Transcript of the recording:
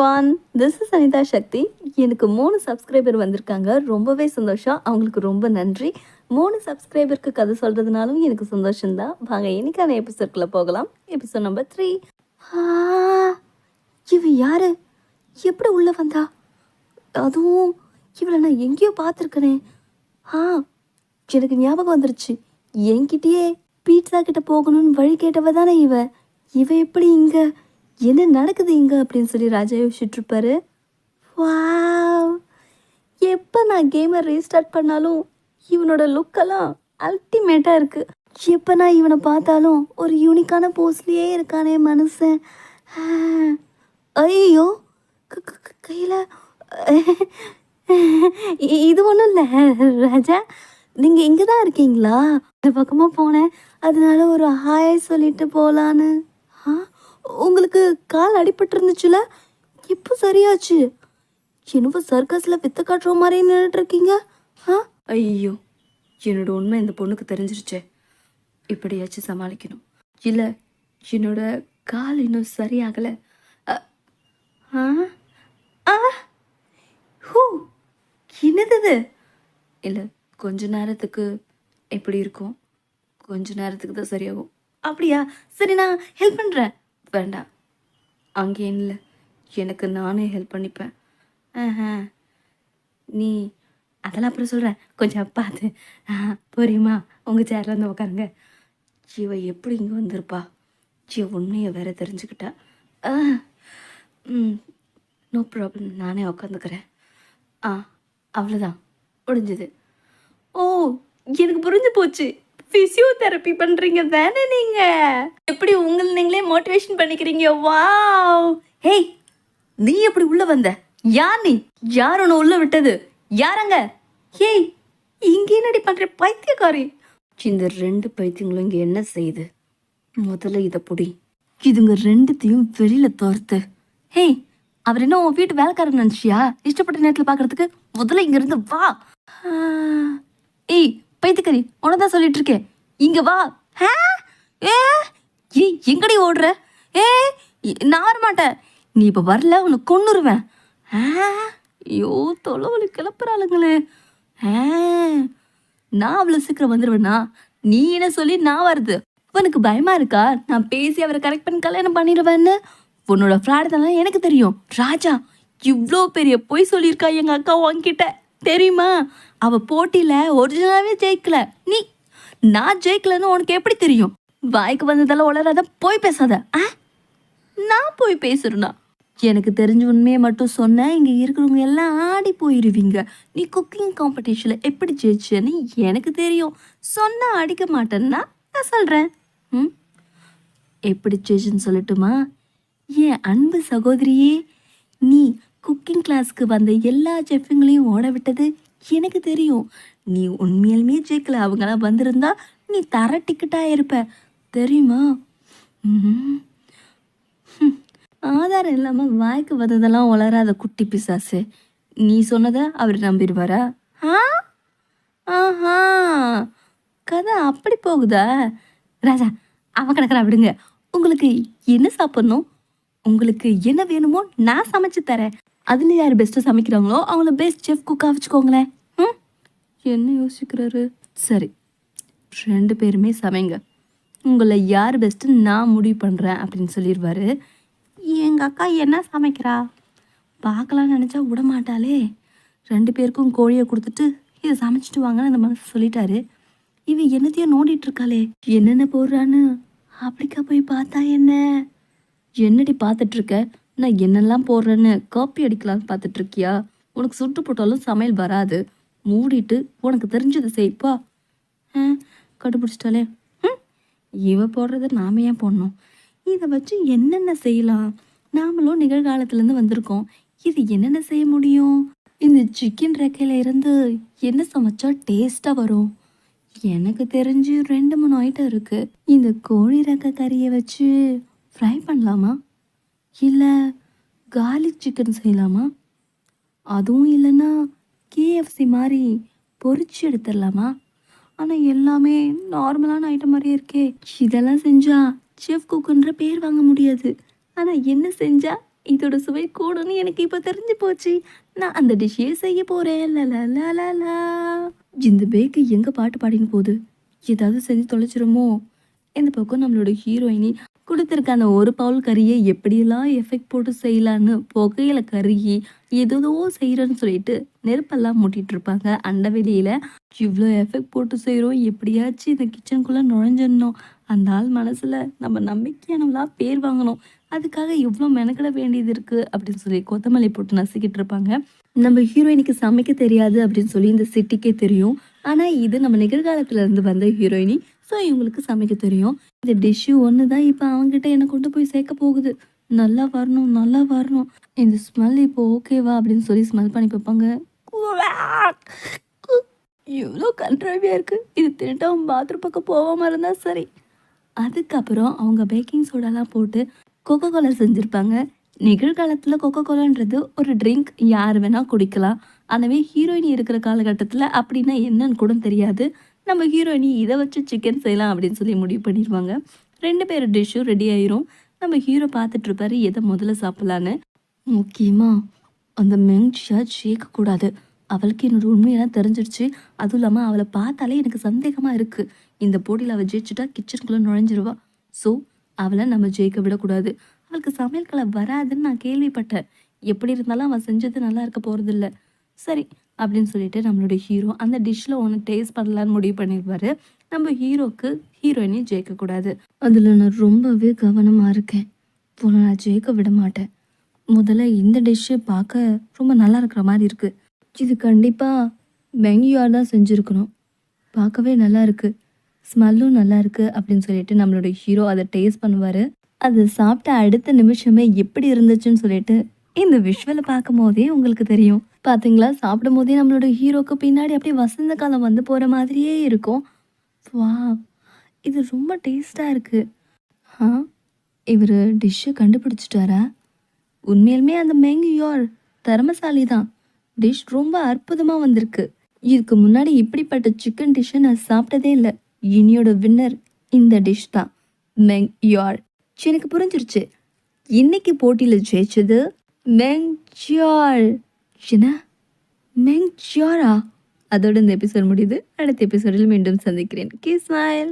One this is Anitha Sakthi எனக்கு மூணு subscriber வந்திருக்காங்க. ரொம்பவே சந்தோஷம். அவங்களுக்கு ரொம்ப நன்றி. மூணு சப்ஸ்கிரைபருக்கு கதை சொல்கிறதுனாலும் எனக்கு சந்தோஷம்தான். வாங்க இன்னைக்கான எபிசோட்குள்ளே போகலாம். எபிசோட் நம்பர் த்ரீ இவ யாரு? எப்படி உள்ளே வந்தா? அதுவும் இவளை நான் எங்கேயோ பார்த்துருக்கனே. ஆ எனக்கு ஞாபகம் வந்துருச்சு. என்கிட்டயே பீட்சா கிட்ட போகணும்னு வழி கேட்டவ தானே இவ. இவ எப்படி இங்கே? என்ன நடக்குது இங்க அப்படின்னு சொல்லி ராஜா யோசிச்சுட்டு இருப்பாரு வாவ் எப்போ நான் கேமை ரீஸ்டார்ட் பண்ணாலும் இவனோட லுக்கெல்லாம் அல்டிமேட்டாக இருக்கு. எப்போ நான் இவனை பார்த்தாலும் ஒரு யூனிக்கான போஸ்ட்லேயே இருக்கானே மனுஷன். ஐயோ கையில் இது ஒன்றும் இல்லை ராஜா. நீங்கள் இங்கே தான் இருக்கீங்களா? இந்த பக்கமாக போனேன். அதனால ஒரு ஹாய் சொல்லிட்டு போகலான்னு ஆ? உங்களுக்கு கால் அடிபட்டு இருந்துச்சுல இப்போ சரியாச்சு? என்னவோ சர்க்கஸில் வித்த காட்டுற மாதிரி நின்றுட்டு இருக்கீங்க ஆ? ஐயோ என்னோட உண்மை இந்த பொண்ணுக்கு தெரிஞ்சிருச்சே. இப்படியாச்சும் சமாளிக்கணும். இல்லை என்னோட கால் இன்னும் சரியாகலை. அ- ஆ ஆ. ஹூ என்னது இல்லை கொஞ்ச நேரத்துக்கு எப்படி இருக்கும். கொஞ்ச நேரத்துக்கு தான் சரியாகும். அப்படியா? சரி நான் ஹெல்ப் பண்ணுறேன் வேண்டாம். அங்கே இல்லை எனக்கு நானே ஹெல்ப் பண்ணிப்பேன். ஆஹா. நீ அதெல்லாம் அப்புறம் சொல்கிறேன் கொஞ்சம் பார்த்து. புரியுமா? உங்கள் சேரில் வந்து உட்காருங்க ஜீவ எப்படி இங்கே வந்திருப்பா? ஜீ உண்மையை வேற தெரிஞ்சுக்கிட்டா. ம் நோ ப்ராப்ளம் நானே உட்காந்துக்கிறேன் ஆ அவ்வளோதான் முடிஞ்சது. ஓ எனக்கு புரிஞ்சு போச்சு. ஃபிசியோதெரப்பி பண்ணுறீங்க தானே நீங்கள் எப்படி உங்களை நீங்களே மோட்டிவேஷன் பண்ணிக்கிறீங்க? வாவ் ஹேய் நீ எப்படி உள்ள வந்த? யார் நீ? யார் உன்னை உள்ள விட்டது? யாரங்க ஹேய் இங்க என்னடி பண்ற பைத்தியக்காரி? இந்த ரெண்டு பைத்தியங்களும் இங்க என்ன செய்யுது? முதல்ல இதை புடி. இதுங்க ரெண்டுத்தையும் வெளியில தோர்த்து. ஹேய் அவர் என்ன உன் வீட்டு வேலைக்காரன் நினச்சியா? இஷ்டப்பட்ட நேரத்தில் பார்க்கறதுக்கு முதல்ல இங்க இருந்து வா. ஏய் பைத்துக்கறி உனதான் சொல்லிட்டு இருக்கேன். இங்க வா. ஏ? எங்கடி ஓடுற? ஏ? நான் வரமாட்டேன். நீ இப்போ வரல உன்னை கொண்டுருவேன் ஆ ஐயோ தொலைவலி கிளப்புறாளுங்களே. நான் அவ்வளோ சீக்கிரம் வந்துடுவேண்ணா நீ என்ன சொல்லி நான் வருது உனக்கு பயமா இருக்கா? நான் பேசி அவரை கரெக்ட் பண்ணி கல்யாணம் பண்ணிடுவேன்னு? உன்னோட ஃப்ராடுதெல்லாம் எனக்கு தெரியும். ராஜா இவ்வளோ பெரிய பொய் சொல்லியிருக்கா எங்கள் அக்கா உன்கிட்ட? தெரியுமா? அவ போட்டியில ஒரிஜினலாவே ஜெயிக்கல. நீ நான் ஜெயிக்கலன்னு உனக்கு எப்படி தெரியும்? வாய்க்கு வந்ததெல்லாம் உளராத போய் பேசாத. ஆ? நான் போய் பேசுறேன்னா எனக்கு தெரிஞ்ச உண்மையை மட்டும் சொன்னேன் இங்கே இருக்கிறவங்க எல்லாம் ஆடி போயிடுவீங்க நீ குக்கிங் காம்படிஷனில் எப்படி ஜெயிச்சேன்னு எனக்கு தெரியும். சொன்னால் அடிக்க மாட்டேன்னா நான் சொல்கிறேன் ம்? எப்படி ஜெயிச்சுன்னு சொல்லட்டுமா? என் அன்பு சகோதரியே நீ குக்கிங் கிளாஸ்க்கு வந்த எல்லா செஃப்புங்களையும் ஓட விட்டது. எனக்கு தெரியும் நீ உண்மையிலுமே ஜெயிக்கல. அவங்களாம் வந்திருந்தா நீ தர டிக்கெட்டாக இருப்ப. தெரியுமா? ஆதாரம் இல்லாமல் வாய்க்கு வந்ததெல்லாம் வளராத குட்டி பிசாசு. நீ சொன்னதை அவர் நம்பிடுவாரா? ஆ? ஆஹா. கதை அப்படி போகுதா? ராஜா அவன் கணக்கா விடுங்க. உங்களுக்கு என்ன சாப்பிட்ணும்? உங்களுக்கு என்ன வேணுமோ நான் சமைச்சு தரேன். அதில் யார் பெஸ்ட்டாக சமைக்கிறாங்களோ அவங்கள பெஸ்ட் செஃப் குக்காக வச்சுக்கோங்களேன். ம்? என்ன யோசிக்கிறாரு? சரி ரெண்டு பேருமே சமைங்க. உங்களை யார் பெஸ்ட்டு நான் முடிவு பண்ணுறேன் அப்படின்னு சொல்லிடுவாரு எங்கள் அக்கா என்ன சமைக்கிறா? பார்க்கலாம்னு நினச்சா விட மாட்டாளே. ரெண்டு பேருக்கும் கோழியை கொடுத்துட்டு இதை சமைச்சிட்டு வாங்கன்னு அந்த மனசு சொல்லிட்டாரு. இவ என்னத்தையும் நோண்டிட்டு இருக்காளே. என்னென்ன போடுறான்னு? அப்படிக்கா போய் பார்த்தா என்ன? என்னடி பார்த்துட்ருக்க நான் என்னெல்லாம் போடுறேன்னு காப்பி அடிக்கலாம்னு பார்த்துட்டு இருக்கியா உனக்கு சுட்டு போட்டாலும் சமையல் வராது. மூடிட்டு உனக்கு தெரிஞ்சதை செய்ப்பா ஆ கண்டுபிடிச்சிட்டாலே. ம் இவ போடுறத நாம ஏன் போடணும்? இதை வச்சு என்னென்ன செய்யலாம்? நாமளும் நிகழ்காலத்துலேருந்து வந்திருக்கோம். இது என்னென்ன செய்ய முடியும்? இந்த சிக்கன் ரெக்கையில் இருந்து என்ன சமைச்சா டேஸ்ட்டாக வரும்? எனக்கு தெரிஞ்சு ரெண்டு மூணு ஐட்டம் இருக்குது இந்த கோழி ரெக்கை கறியை வச்சு ஃப்ரை பண்ணலாமா? இல்லை கார்லிக் சிக்கன் செய்யலாமா? அதுவும் இல்லைன்னா கேஎஃப்சி மாதிரி பொறிச்சு எடுத்துடலாமா? ஆனால் எல்லாமே நார்மலான ஐட்டம் மாதிரியே இருக்கே. இதெல்லாம் செஞ்சால் செஃப் குக்குன்ற பேர் வாங்க முடியாது. ஆனால் என்ன செஞ்சால் இதோட சுவை கூடும்னு எனக்கு இப்போ தெரிஞ்சு போச்சு. நான் அந்த டிஷ்ஷே செய்ய போகிறேன் லலலலா இந்த பேக்கு எங்கே பாட்டு பாடின்னு போகுது ஏதாவது செஞ்சு தொலைச்சிருமோ? இந்த பக்கம் நம்மளோட ஹீரோயினி கொடுத்துருக்க அந்த ஒரு பவுல் கறியை எப்படியெல்லாம் எஃபெக்ட் போட்டு செய்யலான்னு புகையில கருகி எதோ செய்கிறேன்னு சொல்லிட்டு நெருப்பெல்லாம் மூட்டிட்டு இருப்பாங்க. அந்த வெளியில் இவ்வளோ எஃபெக்ட் போட்டு செய்கிறோம் எப்படியாச்சும் இந்த கிச்சனுக்குள்ளே நுழைஞ்சிடணும். அந்த ஆள் மனசில் நம்ம நம்பிக்கையானவளாக பேர் வாங்கணும். அதுக்காக எவ்வளோ மெனக்கிட வேண்டியது இருக்குது அப்படின்னு சொல்லி கொத்தமல்லி போட்டு நசுக்கிட்டு இருப்பாங்க. நம்ம ஹீரோயினுக்கு சமைக்க தெரியாது அப்படின்னு சொல்லி இந்த சிட்டிக்கே தெரியும். ஆனால் இது நம்ம நிகழ்காலத்துல இருந்து வந்த ஹீரோயினி ஸோ இவங்களுக்கு சமைக்க தெரியும். இந்த டிஷ்ஷு ஒன்று தான் இப்போ அவங்ககிட்ட என்னை கொண்டு போய் சேர்க்க போகுது. நல்லா வரணும் நல்லா வரணும். இந்த ஸ்மெல் இப்போ ஓகேவா அப்படின்னு சொல்லி ஸ்மெல் பண்ணி பார்ப்பாங்க இவ்வளோ கண்ட்ரவியாக இருக்குது இது திட்டம் பாத்ரூம் பக்கம் போகாமல் இருந்தால் சரி. அதுக்கப்புறம் அவங்க பேக்கிங் சோடாலாம் போட்டு கொக்கோ கோலா செஞ்சுருப்பாங்க. நிகழ்காலத்தில் கொக்கோ கோலான்றது ஒரு ட்ரிங்க் யார் வேணால் குடிக்கலாம். அதுவே ஹீரோயின் இருக்கிற காலகட்டத்தில் அப்படின்னா என்னன்னு கூட தெரியாது. நம்ம ஹீரோயினி இதை வச்சு சிக்கன் செய்யலாம் அப்படின்னு சொல்லி முடிவு பண்ணிடுவாங்க. ரெண்டு பேர் டிஷ்ஷும் ரெடி ஆயிரும். நம்ம ஹீரோ பார்த்துட்டு இருப்பாரு எதை முதல்ல சாப்பிட்லான்னு. முக்கியமாக அந்த மெங்ஷா சேர்க்கக்கூடாது அவளுக்கு என்னோட உண்மையெல்லாம் தெரிஞ்சிருச்சு. அதுவும் இல்லாமல் அவளை பார்த்தாலே எனக்கு சந்தேகமாக இருக்குது இந்த போட்டியில் அவள் ஜெயிச்சுட்டா கிச்சனுக்குள்ளே நுழைஞ்சிருவா. ஸோ அவளை நம்ம ஜெயிக்க விடக்கூடாது. அவளுக்கு சமையல் கலை வராதுன்னு நான் கேள்விப்பட்டேன். எப்படி இருந்தாலும் அவள் செஞ்சது நல்லா இருக்க போகிறதில்ல சரி அப்படின்னு சொல்லிட்டு நம்மளோட ஹீரோ அந்த டிஷ்ஷில் ஒன்று டேஸ்ட் பண்ணலான்னு முடிவு பண்ணிடுவாரு நம்ம ஹீரோக்கு ஹீரோயினி ஜெயிக்கக்கூடாது. அதில் நான் ரொம்பவே கவனமாக இருக்கேன். போன நான் ஜெயிக்க விட மாட்டேன். முதல்ல இந்த டிஷ்ஷு பார்க்க ரொம்ப நல்லா இருக்கிற மாதிரி இருக்குது இது கண்டிப்பாக மெங்கியார் தான் செஞ்சுருக்கணும். பார்க்கவே நல்லா இருக்கு. ஸ்மெல்லும் நல்லா இருக்கு அப்படின்னு சொல்லிட்டு நம்மளோட ஹீரோ அதை டேஸ்ட் பண்ணுவார். அது சாப்பிட்ட அடுத்த நிமிஷமே எப்படி இருந்துச்சுன்னு சொல்லிட்டு இந்த விஷுவலை பார்க்கும் போதே உங்களுக்கு தெரியும். பார்த்தீங்களா சாப்பிடும் போதே நம்மளோட ஹீரோக்கு பின்னாடி அப்படியே வசந்த காலம் வந்து போகிற மாதிரியே இருக்கும். வா இது ரொம்ப டேஸ்ட்டாக இருக்குது ஆ இவர் டிஷ்ஷை கண்டுபிடிச்சிட்டாரா? உண்மையிலுமே அந்த மேங்கியோர் திறமசாலி தான். டிஷ் ரொம்ப அற்புதமாக வந்திருக்கு. இதுக்கு முன்னாடி இப்படிப்பட்ட சிக்கன் டிஷ்ஷை நான் சாப்பிட்டதே இல்லை. இனியோட வின்னர் இந்த டிஷ் தான். மெங் யார்? எனக்கு புரிஞ்சிருச்சு. இன்னைக்கு போட்டியில் ஜெயிச்சது நெஞ்சால் ஜியார் என்ன மெங் ஜியாரா அதோட இந்த எபிசோட் முடியுது. அடுத்த எபிசோடில் மீண்டும் சந்திக்கிறேன். K smile